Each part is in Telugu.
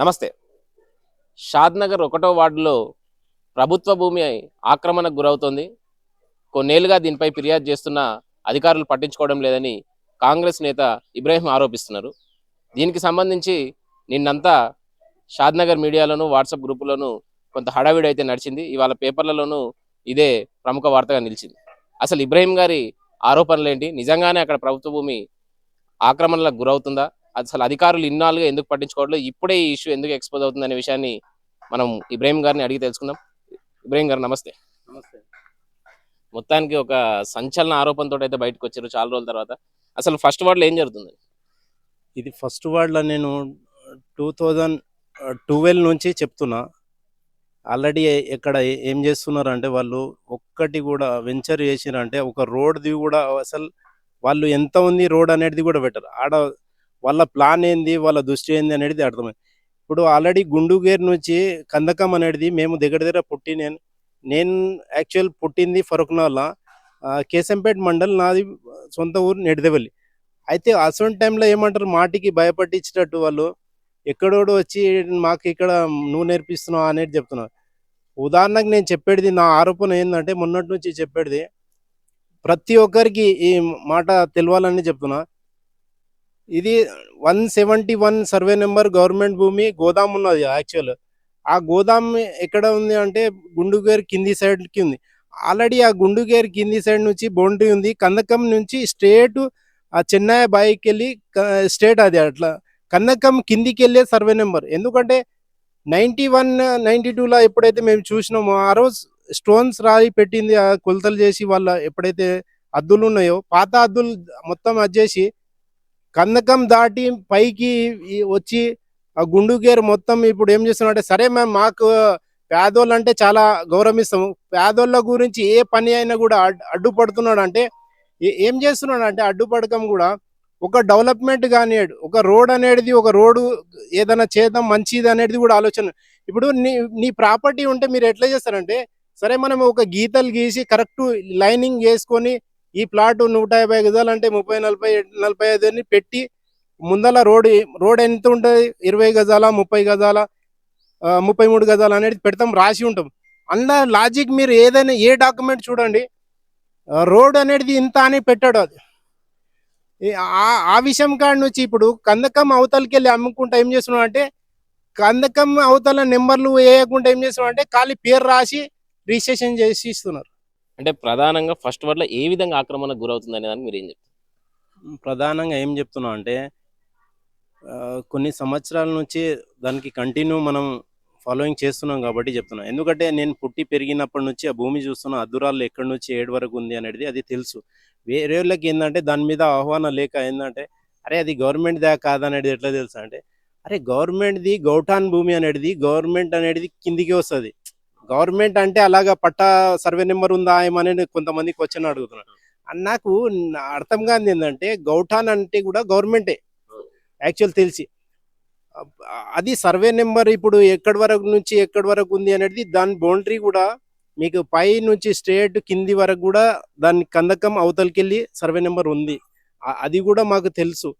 నమస్తే. షాద్నగర్ ఒకటో వార్డులో ప్రభుత్వ భూమి ఆక్రమణకు గురవుతోంది. కొన్నేళ్ళుగా దీనిపై ఫిర్యాదు చేస్తున్న అధికారులు పట్టించుకోవడం లేదని కాంగ్రెస్ నేత ఇబ్రాహీం ఆరోపిస్తున్నారు. దీనికి సంబంధించి నిన్నంతా షాద్నగర్ మీడియాలోను వాట్సాప్ గ్రూపులోను కొంత హడావిడి అయితే నడిచింది. ఇవాళ పేపర్లలోనూ ఇదే ప్రముఖ వార్తగా నిలిచింది. అసలు ఇబ్రాహీం గారి ఆరోపణలేంటి? నిజంగానే అక్కడ ప్రభుత్వ భూమి ఆక్రమణలకు గురవుతుందా? అసలు అధికారులు ఇన్నాళ్ళుగా ఎందుకు పట్టించుకోవట్లేదు? ఇప్పుడే ఈ ఇష్యూ ఎందుకు ఎక్స్పోజ్ అవుతుంది అనే విషయాన్ని మనం ఇబ్రాహిం గారిని అడిగి తెలుసుకుందాం. ఇబ్రాహిం గారు నమస్తే. నమస్తే. మొత్తానికి ఒక సంచలన ఆరోపణతో అయితే బయటకు వచ్చారు చాలా రోజుల తర్వాత. అసలు ఫస్ట్ వార్డులో ఏం జరుగుతుంది? ఇది ఫస్ట్ వార్డ్లో నేను టూ థౌజండ్ ట్వెల్వ్ నుంచి చెప్తున్నా. ఆల్రెడీ ఇక్కడ ఏం చేస్తున్నారు అంటే వాళ్ళు ఒక్కటి కూడా వెంచర్ చేసిరంటే ఒక రోడ్ది కూడా అసలు వాళ్ళు ఎంత ఉంది రోడ్ అనేది కూడా పెట్టరు. ఆడ వాళ్ళ ప్లాన్ ఏంది వాళ్ళ దృష్టి ఏంది అనేది అర్థమైంది ఇప్పుడు ఆల్రెడీ గుండుగేర్ నుంచి కందకం అనేది మేము దగ్గర దగ్గర పుట్టి నేను నేను యాక్చువల్ పుట్టింది ఫరూక్నాల కేసంపేట మండల్ నాది సొంత ఊరు నెడిదెవల్లి. అయితే అసలు టైంలో ఏమంటారు మాటికి భయపట్టించేటట్టు వాళ్ళు ఎక్కడోడు వచ్చి మాకు ఇక్కడ నువ్వు నేర్పిస్తున్నావు అనేది చెప్తున్నారు. ఉదాహరణకు నేను చెప్పేది నా ఆరోపణ ఏంటంటే మొన్నటి నుంచి చెప్పేది ప్రతి ఒక్కరికి ఈ మాట తెలవాలని చెప్తున్నా. ఇది one seventy one survey number government భూమి గోదాం ఉన్నది యాక్చువల్ ఆ గోదాం ఎక్కడ ఉంది అంటే గుండుగేర్ కింది సైడ్కి ఉంది. ఆల్రెడీ ఆ గుండుగేర్ కింది సైడ్ నుంచి బౌండరీ ఉంది. కందకం నుంచి స్ట్రేట్ ఆ చెన్నై బాయికి వెళ్ళి స్టేట్ అది అట్లా. కందకం కిందికి వెళ్ళే సర్వే నెంబర్. ఎందుకంటే నైంటీ వన్ నైంటీ టూలో ఎప్పుడైతే మేము చూసినామో ఆ రోజు స్టోన్స్ రాయి పెట్టింది ఆ కొలతలు చేసి వాళ్ళ ఎప్పుడైతే అద్దులు ఉన్నాయో పాత అద్దులు మొత్తం అది చేసి కందకం దాటి పైకి వచ్చి ఆ గుండుగేరు మొత్తం ఇప్పుడు ఏం చేస్తున్నారంటే సరే మేము మాకు పేదోళ్ళు అంటే చాలా గౌరవిస్తాము. పేదోళ్ళ గురించి ఏ పని అయినా కూడా అడ్- అడ్డుపడుతున్నాడు అంటే ఏం చేస్తున్నాడు అంటే అడ్డుపడకం కూడా ఒక డెవలప్మెంట్ కానీ ఒక రోడ్ అనేది ఒక రోడ్డు ఏదైనా చేద్దాం మంచిది అనేది కూడా ఆలోచన. ఇప్పుడు నీ నీ ప్రాపర్టీ ఉంటే మీరు ఎట్లా చేస్తారంటే సరే మనం ఒక గీతలు గీసి కరెక్ట్ లైనింగ్ చేసుకొని ఈ ప్లాట్ నూట యాభై గజాలు అంటే ముప్పై నలభై నలభై ఐదు అని పెట్టి ముందల రోడ్ రోడ్ ఎంత ఉంటుంది? ఇరవై గజాల ముప్పై గజాల ముప్పై మూడు గజాలు అనేది పెడతాం రాసి ఉంటాం. అన్న లాజిక్ మీరు ఏదైనా ఏ డాక్యుమెంట్ చూడండి రోడ్ అనేది ఇంత అని పెట్టాడు అది. ఆ- ఆ విషయం కాడి నుంచి ఇప్పుడు కందకం అవతలకి వెళ్ళి అమ్ముకుంటా ఏం చేస్తున్నాడు అంటే కందకం అవతల నెంబర్లు వేయకుండా ఏం చేస్తున్నాడు అంటే ఖాళీ పేరు రాసి రిజిస్ట్రేషన్ చేసి ఇస్తున్నారు. అంటే ప్రధానంగా ఫస్ట్ వార్డులో ఏ విధంగా ఆక్రమణకు గురవుతుంది అనే దానికి మీరు ఏం చెప్తారు? ప్రధానంగా ఏం చెప్తున్నాం అంటే కొన్ని సంవత్సరాల నుంచి దానికి కంటిన్యూ మనం ఫాలోయింగ్ చేస్తున్నాం కాబట్టి చెప్తున్నాం. ఎందుకంటే నేను పుట్టి పెరిగినప్పటి నుంచి ఆ భూమి చూస్తున్న అద్దురాలు ఎక్కడి నుంచి ఏడు వరకు ఉంది అనేది అది తెలుసు. వేరే వాళ్ళకి ఏంటంటే దాని మీద ఆహ్వానం లేక ఏంటంటే అరే అది గవర్నమెంట్ దా కాదనేది ఎట్లా తెలుసు అంటే అరే గవర్నమెంట్ది గౌటాన్ భూమి అనేది గవర్నమెంట్ అనేది కిందికి వస్తుంది. గవర్నమెంట్ అంటే అలాగా పట్టా సర్వే నెంబర్ ఉందా ఏమనేది కొంతమంది క్వశ్చన్ అడుగుతున్నారు. నాకు అర్థం కాదు ఏంటంటే గౌటాన్ అంటే కూడా గవర్నమెంటే. యాక్చువల్ తెలిసి. అది సర్వే నెంబర్ ఇప్పుడు ఎక్కడి వరకు నుంచి ఎక్కడి వరకు ఉంది అనేది దాని బౌండరీ కూడా మీకు పై నుంచి స్ట్రేట్ కింది వరకు కూడా దాని కందకం అవతలకి వెళ్ళి సర్వే నెంబర్ ఉంది. అది కూడా మాకు తెలుసు.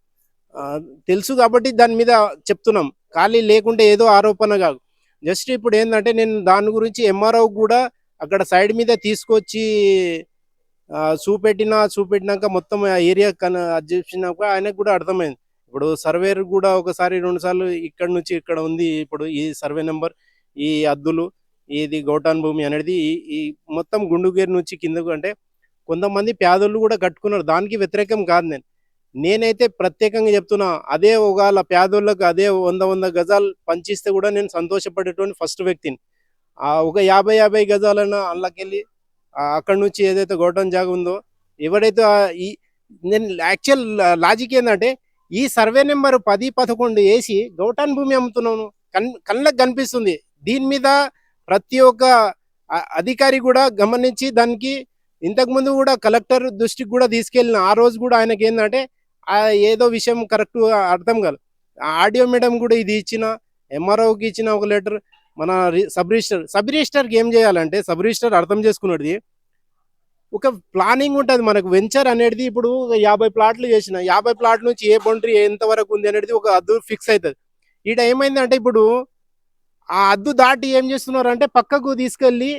తెలుసు కాబట్టి దాని మీద చెప్తున్నాం. ఖాళీ లేకుంటే ఏదో ఆరోపణ కాదు. జస్ట్ ఇప్పుడు ఏంటంటే నేను దాని గురించి ఎంఆర్ఓ కూడా అక్కడ సైడ్ మీద తీసుకొచ్చి చూపెట్టిన చూపెట్టినాక మొత్తం ఆ ఏరియా కన అది ఆయనకు కూడా అర్థమైంది. ఇప్పుడు సర్వేర్ కూడా ఒకసారి రెండు సార్లు ఇక్కడ నుంచి ఇక్కడ ఉంది ఇప్పుడు ఈ సర్వే నెంబర్ ఈ అద్దులు ఇది గౌటాన్ భూమి అనేది ఈ ఈ మొత్తం గుండుగేరు నుంచి కిందకు అంటే కొంతమంది పేదలు కూడా కట్టుకున్నారు. దానికి వ్యతిరేకం కాదు నేను. నేనైతే ప్రత్యేకంగా చెప్తున్నా అదే ఒకవేళ పేదోళ్ళకు అదే వంద వంద గజాలు పంచిస్తే కూడా నేను సంతోషపడేటువంటి ఫస్ట్ వ్యక్తిని. ఆ ఒక యాభై యాభై గజాలన్న అందులోకెళ్ళి అక్కడ నుంచి ఏదైతే గోటం జాగ ఉందో ఎవరైతే ఈ నేను యాక్చువల్ లాజిక్ ఏంటంటే ఈ సర్వే నెంబర్ పది పదకొండు వేసి గౌటాన్ భూమి అమ్ముతున్నాను కన్ కళ్ళకు కనిపిస్తుంది. దీని మీద ప్రతి ఒక్క అధికారి కూడా గమనించి దానికి ఇంతకుముందు కూడా కలెక్టర్ దృష్టికి కూడా తీసుకెళ్ళిన ఆ రోజు కూడా ఆయనకి ఏంటంటే ఏదో విషయం కరెక్ట్ అర్థం కాదు ఆడియో మేడం కూడా ఇది ఇచ్చిన ఎంఆర్ఓకి ఇచ్చిన ఒక లెటర్ మన సబ్ రిజిస్టర్ సబ్ రిజిస్టర్కి ఏం చేయాలంటే సబ్ రిజిస్టర్ అర్థం చేసుకున్నది ఒక ప్లానింగ్ ఉంటుంది మనకు వెంచర్ అనేది ఇప్పుడు యాభై ప్లాట్లు చేసిన యాభై ప్లాట్ నుంచి ఏ బౌండరీ ఎంతవరకు ఉంది అనేది ఒక అద్దు ఫిక్స్ అవుతుంది ఈడ ఏమైందంటే ఇప్పుడు ఆ అద్దు దాటి ఏం చేస్తున్నారు అంటే పక్కకు తీసుకెళ్ళి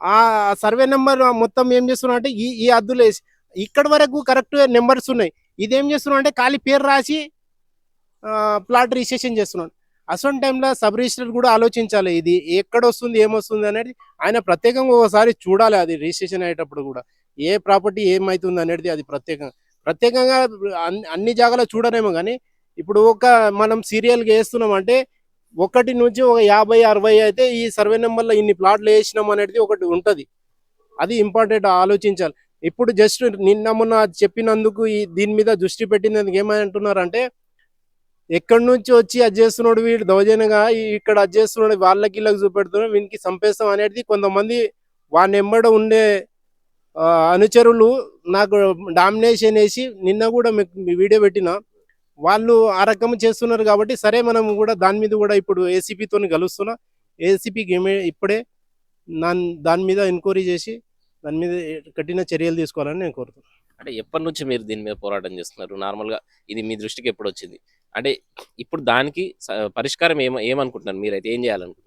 ఆ సర్వే నెంబర్ మొత్తం ఏం చేస్తున్నారు అంటే ఈ ఈ అద్దులు వేసి ఇక్కడ వరకు కరెక్ట్ నెంబర్స్ ఉన్నాయి. ఇదేం చేస్తున్నాం అంటే ఖాళీ పేరు రాసి ప్లాట్ రిజిస్ట్రేషన్ చేస్తున్నాడు. అసలు టైంలో సబ్ రిజిస్టర్ కూడా ఆలోచించాలి ఇది ఎక్కడ వస్తుంది ఏమొస్తుంది అనేది ఆయన ప్రత్యేకంగా ఒకసారి చూడాలి అది రిజిస్ట్రేషన్ అయ్యేటప్పుడు కూడా. ఏ ప్రాపర్టీ ఏమవుతుంది అనేది అది ప్రత్యేకంగా ప్రత్యేకంగా అన్ని- అన్ని జాగాలో చూడలేము కానీ ఇప్పుడు ఒక మనం సీరియల్గా వేస్తున్నాం అంటే ఒకటి నుంచి ఒక యాభై అరవై అయితే ఈ సర్వే నెంబర్లో ఇన్ని ప్లాట్లు వేసినాం అనేది ఒకటి ఉంటుంది. అది ఇంపార్టెంట్ ఆలోచించాలి. ఇప్పుడు జస్ట్ నిన్న మొన్న చెప్పినందుకు ఈ దీని మీద దృష్టి పెట్టినందుకు ఏమంటున్నారంటే ఎక్కడి నుంచి వచ్చి అది చేస్తున్నాడు వీడు? దౌర్జన్యంగా ఇక్కడ అది చేస్తున్నాడు వాళ్ళకి ఇళ్ళకి చూపెడుతున్నాడు వీనికి చంపేస్తాం అనేది కొంతమంది వాని ఎంబడ ఉండే అనుచరులు నాకు డామినేషన్ వేసి నిన్న కూడా వీడియో పెట్టిన వాళ్ళు ఆ రకం చేస్తున్నారు కాబట్టి సరే మనం కూడా దాని మీద కూడా ఇప్పుడు ఏసీపీతో కలుస్తున్నా ఏసీపీకి ఏమే ఇప్పుడే దాని దాని మీద ఎంక్వైరీ చేసి దాని మీద కఠిన చర్యలు తీసుకోవాలని నేను కోరుతున్నాను. అంటే ఎప్పటి నుంచి మీరు దీని మీద పోరాటం చేస్తున్నారు? నార్మల్గా ఇది మీ దృష్టికి ఎప్పుడు వచ్చింది? అంటే ఇప్పుడు దానికి పరిష్కారం ఏమ ఏమనుకుంటున్నారు? మీరైతే ఏం చేయాలనుకుంటున్నారు?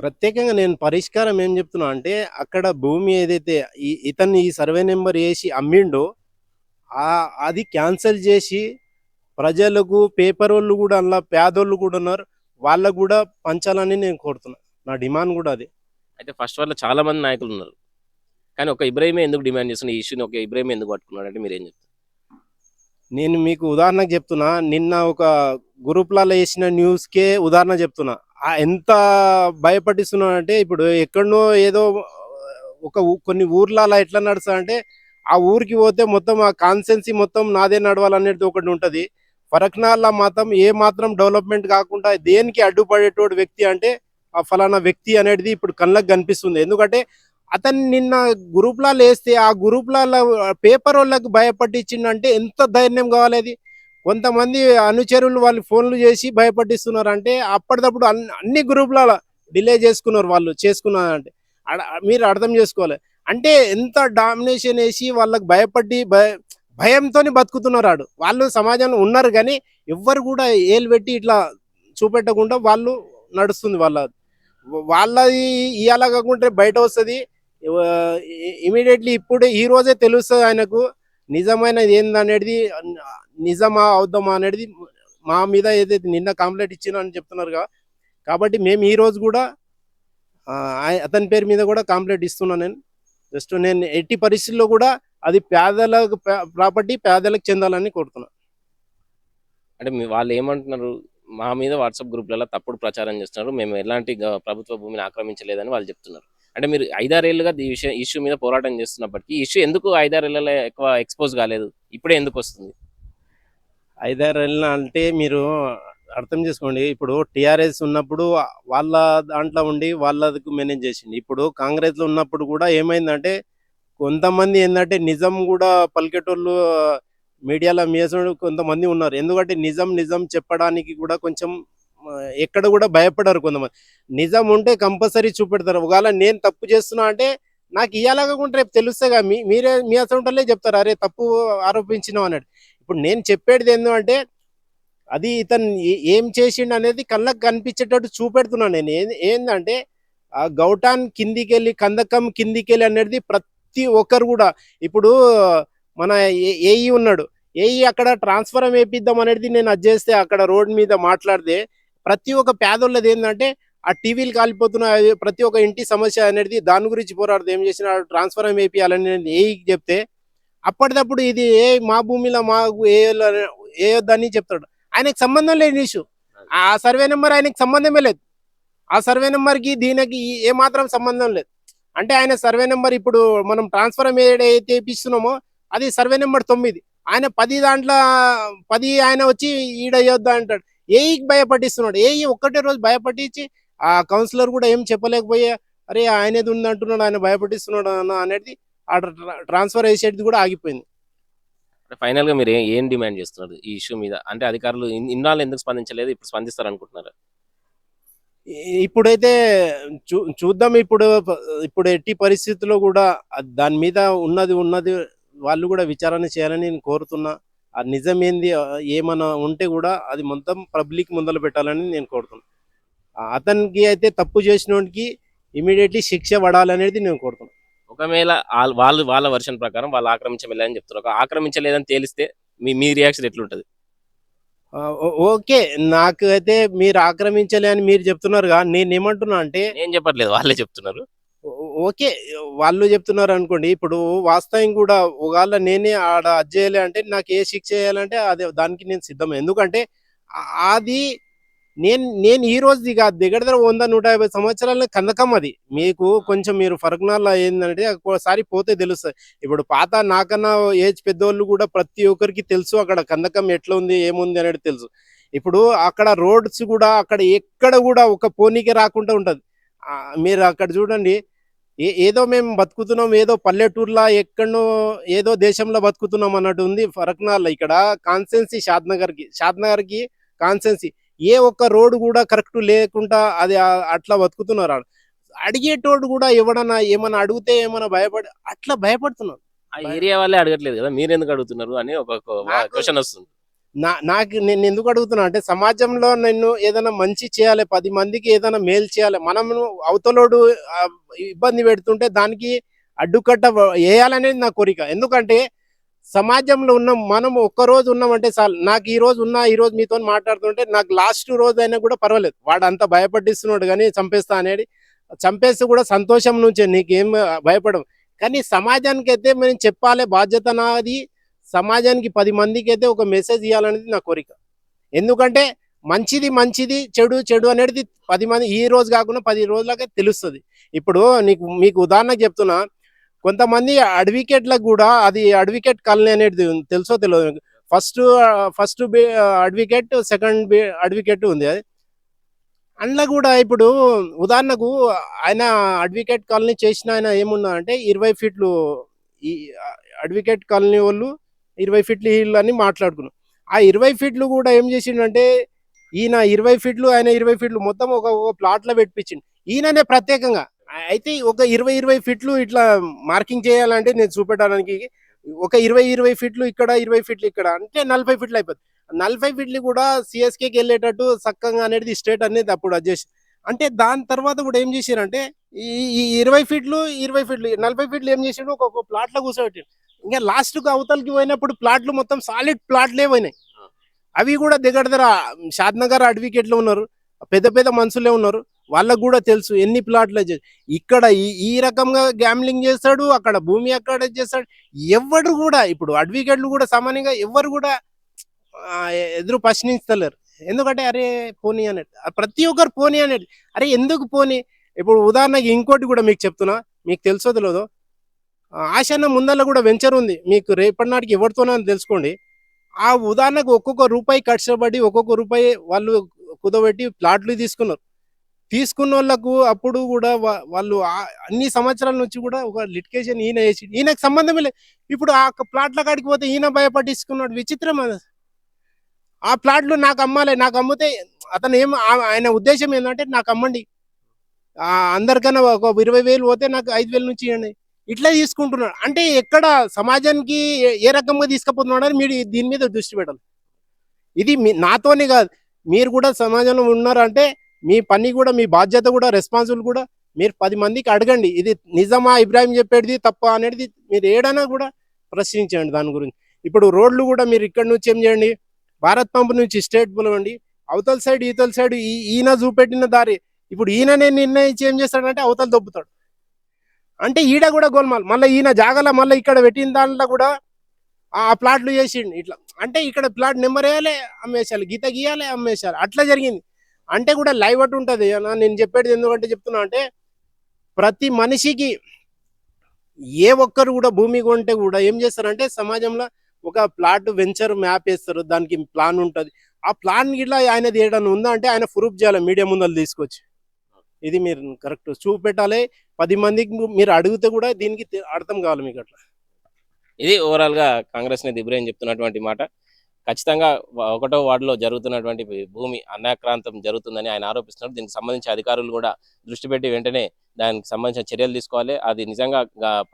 ప్రత్యేకంగా నేను పరిష్కారం ఏం చెప్తున్నా అంటే అక్కడ భూమి ఏదైతే ఈ ఇతన్ని ఈ సర్వే నెంబర్ వేసి అమ్మిండో ఆ అది క్యాన్సిల్ చేసి ప్రజలకు పేపర్ వాళ్ళు కూడా అలా పేదోళ్ళు కూడా ఉన్నారు. వాళ్ళకు కూడా పంచాలని నేను కోరుతున్నా. నా డిమాండ్ కూడా అది. అయితే ఫస్ట్ వాళ్ళ చాలా మంది నాయకులు ఉన్నారు. కానీ ఒక ఇబ్రాహిమే ఎందుకు డిమాండ్ చేస్తున్న ఈ ఇష్యూని ఒక ఇబ్రాహిం ఎందుకు పట్టుకున్నాడు? అంటే మీరు ఏం చెప్తారు? నేను మీకు ఉదాహరణకు చెప్తున్నా నిన్న ఒక గ్రూప్లలో వేసిన న్యూస్కే ఉదాహరణ చెప్తున్నా. ఎంత భయపడిస్తున్నానంటే అంటే ఇప్పుడు ఎక్కడనో ఏదో ఒక కొన్ని ఊర్లలో ఎట్లా నడుస్తా అంటే ఆ ఊరికి పోతే మొత్తం ఆ కాన్సెన్సీ మొత్తం నాదే నడవాలనేది ఒకటి ఉంటుంది. ఫరక్నాల మాత్రం ఏ మాత్రం డెవలప్మెంట్ కాకుండా దేనికి అడ్డుపడేటోడు వ్యక్తి అంటే ఆ ఫలానా వ్యక్తి అనేది ఇప్పుడు కళ్ళకు కనిపిస్తుంది. ఎందుకంటే అతను నిన్న గ్రూప్లా లేస్తే ఆ గ్రూప్లలో పేపర్ వాళ్ళకి భయపట్టించిందంటే ఎంత ధైర్యం కావాలి అది? కొంతమంది అనుచరులు వాళ్ళు ఫోన్లు చేసి భయపట్టిస్తున్నారు అంటే అప్పటిదప్పుడు అన్ని అన్ని గ్రూప్లలో డిలే చేసుకున్నారు వాళ్ళు చేసుకున్నారంటే. అడ- మీరు అర్థం చేసుకోవాలి. అంటే ఎంత డామినేషన్ వేసి వాళ్ళకి భయపడి భయ భయంతో బతుకుతున్నారు ఆడు. వాళ్ళు సమాజంలో ఉన్నారు కానీ ఎవ్వరు కూడా ఏలు పెట్టి ఇట్లా చూపెట్టకుండా వాళ్ళు నడుస్తుంది వాళ్ళ వాళ్ళది ఇవాళ కాకుంటే బయట వస్తుంది. ఇమీడియట్లీ ఇప్పుడే ఈ రోజే తెలుస్తుంది ఆయనకు. నిజమైనది ఏందనేది నిజమా అవుద్దామా అనేది మా మీద ఏదైతే నిన్న కంప్లైంట్ ఇచ్చినా అని చెప్తున్నారు కాబట్టి మేము ఈ రోజు కూడా అతని పేరు మీద కూడా కంప్లైంట్ ఇస్తున్నాను నేను. జస్ట్ నేను ఎట్టి పరిస్థితుల్లో కూడా అది పేదలకు ప్రాపర్టీ పేదలకు చెందాలని కోరుతున్నాను అంటే వాళ్ళు ఏమంటున్నారు? మా మీద వాట్సాప్ గ్రూప్లలో తప్పుడు ప్రచారం చేస్తున్నారు. మేము ఎలాంటి ప్రభుత్వ భూమిని ఆక్రమించలేదని వాళ్ళు చెప్తున్నారు. అంటే మీరు ఐదారేళ్ళుగా ఈ విషయం ఇష్యూ మీద పోరాటం చేస్తున్నప్పటికీ ఈ ఇష్యూ ఎందుకు ఐదారేళ్ళలో ఎక్కువ ఎక్స్పోజ్ కాలేదు? ఇప్పుడే ఎందుకు వస్తుంది? ఐదారేళ్ళ అంటే మీరు అర్థం చేసుకోండి. ఇప్పుడు టీఆర్ఎస్ ఉన్నప్పుడు వాళ్ళ దాంట్లో ఉండి వాళ్ళకు మేనేజ్ చేసింది. ఇప్పుడు కాంగ్రెస్లో ఉన్నప్పుడు కూడా ఏమైందంటే కొంతమంది ఏంటంటే నిజం కూడా పలికేటోళ్ళు మీడియాలో మేసోడు కొంతమంది ఉన్నారు. ఎందుకంటే నిజం నిజం చెప్పడానికి కూడా కొంచెం ఎక్కడ కూడా భయపడరు కొంతమంది. నిజం ఉంటే కంపల్సరీ చూపెడతారు. ఒకవేళ నేను తప్పు చేస్తున్నా అంటే నాకు ఇయ్యాలకుండా రేపు తెలుస్తేగా మీ మీరే మీ అసలు చెప్తారు. అరే తప్పు ఆరోపించినావు అన్నాడు ఇప్పుడు నేను చెప్పేది ఏంటంటే అది ఇతను ఏం చేసిండు అనేది కళ్ళకు కనిపించేటట్టు చూపెడుతున్నాను నేను. ఏందంటే ఆ గౌటాన్ కిందికెళ్ళి కందకం కిందికెళ్ళి అనేది ప్రతి ఒక్కరు కూడా ఇప్పుడు మన ఏ- ఏఈ ఉన్నాడు. ఏఈ అక్కడ ట్రాన్స్ఫర్ వేపిద్దాం అనేది నేను అది చేస్తే అక్కడ రోడ్ మీద మాట్లాడితే ప్రతి ఒక్క పేదోళ్ళది ఏంటంటే ఆ టీవీలు కాలిపోతున్న ప్రతి ఒక్క ఇంటి సమస్య అనేది దాని గురించి పోరాడుతూ ఏం చేసిన ట్రాన్స్ఫర్ వేపియాలని ఏఈకి చెప్తే అప్పటిదప్పుడు ఇది ఏ మా భూమిలో మాకు ఏ వేయొద్దని చెప్తాడు. ఆయనకు సంబంధం లేని ఇష్యూ ఆ సర్వే నెంబర్ ఆయనకి సంబంధమే లేదు. ఆ సర్వే నెంబర్కి దీనికి ఏ మాత్రం సంబంధం లేదు. అంటే ఆయన సర్వే నెంబర్ ఇప్పుడు మనం ట్రాన్స్ఫర్ ఏదైతే ఇప్పిస్తున్నామో అది సర్వే నెంబర్ తొమ్మిది. ఆయన పది దాంట్లో పది ఆయన వచ్చి ఈడ వేయొద్దా అంటాడు. ఏఈకి భయపట్టిస్తున్నాడు ఏఈ ఒక్కటే రోజు భయపట్టించి ఆ కౌన్సిలర్ కూడా ఏం చెప్పలేకపోయా అరే ఆయనది ఉంది అంటున్నాడు ఆయన భయపట్టిస్తున్నాడు అన్న అనేది ఆ ట్రాన్స్ఫర్ వేసేది కూడా ఆగిపోయింది. ఫైనల్గా మీరు ఏ- డిమాండ్ చేస్తున్నారు? ఈ ఇష్యూ మీద అంటే అధికారులు ఇన్- ఇన్నాళ్ళు ఎందుకు స్పందించలేదు ఇప్పుడు స్పందిస్తారు అనుకుంటున్నారు ఇప్పుడైతే చూ చూద్దాం ఇప్పుడు ఇప్పుడు ఎట్టి పరిస్థితుల్లో కూడా దాని మీద ఉన్నది ఉన్నది వాళ్ళు కూడా విచారణ చేయాలని నేను కోరుతున్నా. ఆ నిజం ఏంది ఆ, ఏమన్నా ఉంటే కూడా అది మొత్తం పబ్లిక్ ముందర పెట్టాలని నేను కోరుతున్నాను అతనికి అయితే తప్పు చేసినోడికి ఇమీడియట్లీ శిక్ష పడాలనేది నేను కోరుతున్నాను ఒకవేళ వాళ్ళు వాళ్ళ వర్షన్ ప్రకారం వాళ్ళు ఆక్రమించలేదని చెప్తున్నారు. ఆక్రమించలేదని తేలిస్తే మీ మీ రియాక్షన్ ఎట్లుంటది? ఓకే నాకు అయితే మీరు ఆక్రమించలే అని మీరు చెప్తున్నారు నేను ఏమంటున్నా అంటే నేను చెప్పట్లేదు వాళ్ళే చెప్తున్నారు. ఓకే వాళ్ళు చెప్తున్నారు అనుకోండి ఇప్పుడు వాస్తవం కూడా ఒకవేళ నేనే ఆడ అది చేయలే అంటే నాకు ఏ శిక్ష చేయాలంటే అది దానికి నేను సిద్ధం. ఎందుకంటే అది నేను నేను ఈ రోజుది కాదు దగ్గర దగ్గర వంద నూట యాభై సంవత్సరాల కందకం అది. మీకు కొంచెం మీరు ఫరక్నాల్లో ఏంటంటే ఒకసారి పోతే తెలుస్తుంది ఇప్పుడు పాత నాకన్నా ఏజ్ పెద్దోళ్ళు కూడా ప్రతి ఒక్కరికి తెలుసు అక్కడ కందకం ఎట్లా ఉంది ఏముంది అనేది తెలుసు. ఇప్పుడు అక్కడ రోడ్స్ కూడా అక్కడ ఎక్కడ కూడా ఒక పోనీకి రాకుండా ఉంటుంది. మీరు అక్కడ చూడండి ఏ- ఏదో మేము బతుకుతున్నాం ఏదో పల్లెటూరులా ఎక్కడో ఏదో దేశంలో బతుకుతున్నాం అన్నట్టు ఉంది ఫరక్నాల్ ఇక్కడ. కాన్సెన్సీ షాద్నగర్కి షాద్నగర్కి కాన్సెన్సీ ఏ ఒక్క రోడ్డు కూడా కరెక్ట్ లేకుండా అది అట్లా బతుకుతున్నారు. అడిగేటోడు కూడా ఎవడన్నా ఏమన్నా అడిగితే ఏమన్నా భయపడి అట్లా భయపడుతున్నారు. ఆ ఏరియా వాళ్ళే అడగట్లేదు కదా మీరు ఎందుకు అడుగుతున్నారు అని ఒక క్వశ్చన్ వస్తుంది. నా నాకు నేను ఎందుకు అడుగుతున్నా అంటే సమాజంలో నేను ఏదైనా మంచి చేయాలి పది మందికి ఏదైనా మేలు చేయాలి మనం అవతలోడు ఇబ్బంది పెడుతుంటే దానికి అడ్డుకట్ట వేయాలనేది నా కోరిక. ఎందుకంటే సమాజంలో ఉన్నాం మనం ఒక్క రోజు ఉన్నామంటే చాలు. నాకు ఈ రోజు ఉన్నా ఈ రోజు మీతో మాట్లాడుతుంటే నాకు లాస్ట్ రోజు అయినా కూడా పర్వాలేదు. వాడు అంత భయపడిస్తున్నాడు కానీ చంపేస్తా అనేది చంపేస్తే కూడా సంతోషం నుంచే నీకేం భయపడవు. కానీ సమాజానికి అయితే మనం చెప్పాలి బాధ్యత నాది. సమాజానికి పది మందికి అయితే ఒక మెసేజ్ ఇవ్వాలనేది నా కోరిక. ఎందుకంటే మంచిది మంచిది చెడు చెడు అనేది పది మంది ఈ రోజు కాకుండా పది రోజులకే తెలుస్తుంది. ఇప్పుడు నీకు మీకు ఉదాహరణకు చెప్తున్నా కొంతమంది అడ్వకేట్లకు కూడా అది అడ్వకేట్ కాలనీ అనేది తెలుసో తెలియదు first first advocate second advocate ఉంది అది. అందులో కూడా ఇప్పుడు ఉదాహరణకు ఆయన అడ్వకేట్ కాలనీ చేసిన ఆయన ఏమున్నా అంటే ఇరవై ఫీట్లు ఈ అడ్వకేట్ కాలనీ వాళ్ళు ఇరవై ఫీట్ల హీల్ అని మాట్లాడుకున్నాం. ఆ ఇరవై ఫీట్లు కూడా ఏం చేసిండంటే ఈయన ఇరవై ఫీట్లు ఆయన ఇరవై ఫీట్లు మొత్తం ఒక ఒక ప్లాట్లో పెట్టించిండు ఈయననే ప్రత్యేకంగా. అయితే ఒక ఇరవై ఇరవై ఫీట్లు ఇట్లా మార్కింగ్ చేయాలంటే నేను చూపెట్టడానికి ఒక ఇరవై ఇరవై ఫీట్లు ఇక్కడ ఇరవై ఫీట్లు ఇక్కడ అంటే నలభై ఫీట్లు అయిపోతుంది నలభై ఫీట్లు కూడా సిఎస్కేకి వెళ్ళేటట్టు చక్కగా అనేది స్టేట్ అనేది అప్పుడు అడ్జస్ట్ చేసి అంటే దాని తర్వాత కూడా ఏం చేశారంటే ఈ ఇరవై ఫీట్లు ఇరవై ఫీట్లు నలభై ఫీట్లు ఏం చేసాడు? ఒక ప్లాట్లో కూర్చోబెట్టిండు. ఇంకా లాస్ట్కు అవతలకి పోయినప్పుడు ప్లాట్లు మొత్తం సాలిడ్ ప్లాట్లే పోయినాయి. అవి కూడా దగ్గర దగ్గర షాద్నగర్ అడ్వకేట్లు ఉన్నారు పెద్ద పెద్ద మనుషులే ఉన్నారు. వాళ్ళకు కూడా తెలుసు ఎన్ని ప్లాట్లు చేసి. ఇక్కడ ఈ ఈ రకంగా గ్యామ్లింగ్ చేస్తాడు అక్కడ భూమి అక్కడ చేస్తాడు. ఎవరు కూడా ఇప్పుడు అడ్వకేట్లు కూడా సామాన్యంగా ఎవరు కూడా ఎదురు ప్రశ్నించలేరు. ఎందుకంటే అరే పోనీ అనేది ప్రతి ఒక్కరు పోనీ అనేది అరే ఎందుకు పోనీ? ఇప్పుడు ఉదాహరణకి ఇంకోటి కూడా మీకు చెప్తున్నా మీకు తెలుసో తెలియదు ఆశన్న ముందర కూడా వెంచర్ ఉంది. మీకు రేపటి నాటికి ఎవరితోనో తెలుసుకోండి. ఆ ఉదాహరణకు ఒక్కొక్క రూపాయి కష్టపడి ఒక్కొక్క రూపాయి వాళ్ళు కుదబెట్టి ప్లాట్లు తీసుకున్నారు. తీసుకున్న వాళ్ళకు అప్పుడు కూడా వాళ్ళు అన్ని సంవత్సరాల నుంచి కూడా ఒక లిటికేషన్ ఈయన వేసి ఈయనకు సంబంధమే లేదు ఇప్పుడు ఆ ప్లాట్ల కాడికి పోతే ఈయన భయపట్టించుకున్నాడు. విచిత్రం అది? ఆ ప్లాట్లు నాకు అమ్మాలి నాకు అమ్మితే అతను ఏం ఆయన ఉద్దేశం ఏంటంటే నాకు అమ్మండి. అందరికన్నా ఒక ఇరవై వేలు పోతే నాకు ఐదు వేల నుంచి ఇవ్వండి. ఇట్లా తీసుకుంటున్నాడు. అంటే ఎక్కడ సమాజానికి ఏ- రకంగా తీసుకుపోతున్నాడు అని మీరు దీని మీద దృష్టి పెట్టాలి. ఇది మీ నాతోనే కాదు. మీరు కూడా సమాజంలో ఉన్నారంటే మీ పని కూడా మీ బాధ్యత కూడా రెస్పాన్సిబుల్ కూడా మీరు పది మందికి అడగండి. ఇది నిజమా ఇబ్రాహిం చెప్పేది తప్ప అనేది మీరు ఏడైనా కూడా ప్రశ్నించండి దాని గురించి. ఇప్పుడు రోడ్లు కూడా మీరు ఇక్కడ నుంచి ఏం చేయండి? భారత్ పంప్ నుంచి స్టేట్ పిలవండి అవతల సైడ్ ఈతల సైడ్ ఈ- ఈయన చూపెట్టిన దారి. ఇప్పుడు ఈయననే నిర్ణయించి ఏం చేస్తాడంటే అవతల దొబ్బుతాడు. అంటే ఈడ కూడా గోల్మాల్. మళ్ళీ ఈయన జాగల మళ్ళీ ఇక్కడ పెట్టిన దాంట్లో కూడా ఆ ప్లాట్లు చేసిండు ఇట్లా. అంటే ఇక్కడ ప్లాట్ నెంబర్ వేయాలి అమ్మేసాలి గీత గీయాలి అమ్మేసాలి అట్లా జరిగింది. అంటే కూడా లైవ్ అటు ఉంటుంది. నేను చెప్పేది ఎందుకంటే చెప్తున్నా అంటే ప్రతి మనిషికి ఏ ఒక్కరు కూడా భూమి కొంటే కూడా ఏం చేస్తారంటే సమాజంలో ఒక ప్లాట్ వెంచర్ మ్యాప్ వేస్తారు. దానికి ప్లాన్ ఉంటుంది. ఆ ప్లాన్ ఇట్లా ఆయనది ఏదైనా ఉందా అంటే ఆయన ప్రూఫ్ చేయాలి మీడియా ముందర తీసుకొచ్చి. ఇది మీరు కరెక్ట్ చూపెట్టాలి. పది మందికి మీరు అడిగితే కూడా దీనికి అర్థం కావాలి మీకు అట్లా. ఇది ఓవరాల్గా కాంగ్రెస్ నేత ఇబ్రాహిం చెప్తున్నటువంటి మాట. ఖచ్చితంగా ఒకటో వార్డులో జరుగుతున్నటువంటి భూమి అనాక్రాంతం జరుగుతుందని ఆయన ఆరోపిస్తున్నారు. దీనికి సంబంధించి అధికారులు కూడా దృష్టి పెట్టి వెంటనే దానికి సంబంధించిన చర్యలు తీసుకోవాలి. అది నిజంగా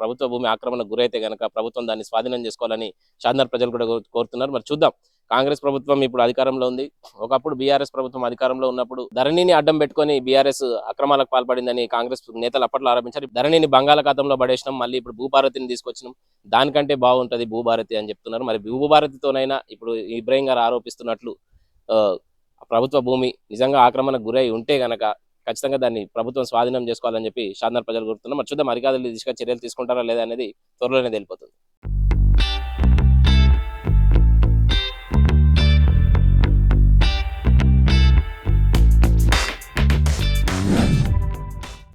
ప్రభుత్వ భూమి ఆక్రమణకు గురైతే గనక ప్రభుత్వం దాన్ని స్వాధీనం చేసుకోవాలని షాద్నగర్ ప్రజలు కూడా కోరుతున్నారు. మరి చూద్దాం. కాంగ్రెస్ ప్రభుత్వం ఇప్పుడు అధికారంలో ఉంది. ఒకప్పుడు బీఆర్ఎస్ ప్రభుత్వం అధికారంలో ఉన్నప్పుడు ధరణిని అడ్డం పెట్టుకొని బీఆర్ఎస్ అక్రమాలకు పాల్పడిందని కాంగ్రెస్ నేతలు అప్పట్లో ఆరోపించారు. ధరణిని బంగాళాఖాతంలో పడేసినాం. మళ్ళీ ఇప్పుడు భూభారతిని తీసుకొచ్చినాం. దానికంటే బాగుంటది భూభారతి అని చెప్తున్నారు. మరి భూభారతితోనైనా ఇప్పుడు ఇబ్రాహిం గారు ఆరోపిస్తున్నట్లు ప్రభుత్వ భూమి నిజంగా ఆక్రమణకు గురై ఉంటే గనక ఖచ్చితంగా దాన్ని ప్రభుత్వం స్వాధీనం చేసుకోవాలని చెప్పి షాద్నగర్ ప్రజలు కోరుతున్నారు. మరి చూద్దాం అధికారులు దిశగా చర్యలు తీసుకుంటారా లేదా అనేది త్వరలోనే తెలిపోతుంది.